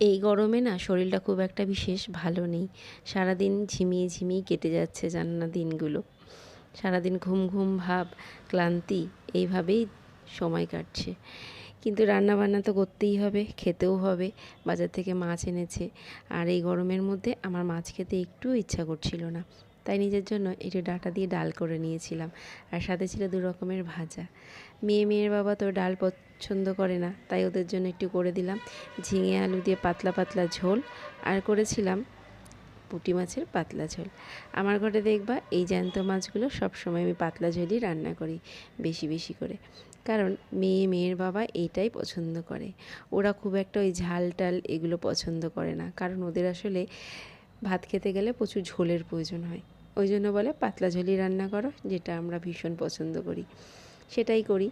এই গরমে না শরীরটা খুব একটা বিশেষ ভালো নেই। সারাদিন ঝিমিয়ে ঝিমিয়ে কেটে যাচ্ছে জান না দিনগুলো। সারাদিন ঘুম ঘুম ভাব, ক্লান্তি, এইভাবেই সময় কাটছে। কিন্তু রান্না বান্না তো করতেই হবে, খেতেও হবে, বাজার থেকে মাছ এনেছে। আর এই গরমের মধ্যে আমার মাছ খেতে একটু ইচ্ছা করছিল না। তাই নিজের জন্য একটু ডাটা দিয়ে ডাল করে নিয়েছিলাম। আর সাথে ছিল দু রকমের ভাজা। মেয়ে মেয়ের বাবা তো ডাল পছন্দ করে না, তাই ওদের জন্য একটু করে দিলাম। ঝিঙে আলু দিয়ে পাতলা পাতলা ঝোল, আর করেছিলাম পুঁটি মাছের পাতলা ঝোল। আমার ঘরে দেখবা এই জ্যান্ত মাছগুলো সবসময় আমি পাতলা ঝোলই রান্না করি, বেশি বেশি করে। কারণ মেয়ে মেয়ের বাবা এইটাই পছন্দ করে। ওরা খুব একটা ওই ঝাল টাল এগুলো পছন্দ করে না, কারণ ওদের আসলে ভাত খেতে গেলে প্রচুর ঝোলের প্রয়োজন হয়। ওই জন্য বলে পাতলা ঝোলই রান্না করো, যেটা আমরা ভীষণ পছন্দ করি। সেটাই করি।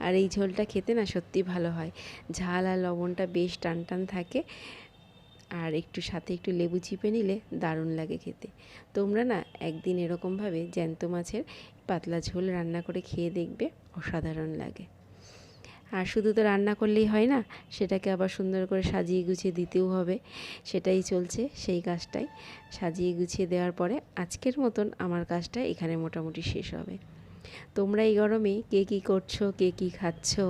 আর এই ঝোলটা খেতে না সত্যি ভালো হয়। ঝাল আর লবণটা বেশ টান টান থাকে, আর একটু সাথে একটু লেবু চিপে নিলে দারুণ লাগে খেতে। তোমরা না একদিন এরকমভাবে জ্যান্ত মাছের পাতলা ঝোল রান্না করে খেয়ে দেখবে, অসাধারণ লাগে। আর শুধু তো রান্না করলেই হয় না, সেটাকে আবার সুন্দর করে সাজিয়ে গুছিয়ে দিতেও হবে। সেটাই চলছে সেই কাজটাই। সাজিয়ে গুছিয়ে দেওয়ার পরে আজকের মতন আমার কাজটা এখানে মোটামুটি শেষ হবে। তোমরা এই গরমে কে কী করছ, কে কী খাচ্ছ,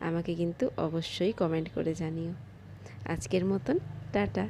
আমাকে কিন্তু অবশ্যই কমেন্ট করে জানিও। আজকের মতন, টাটা।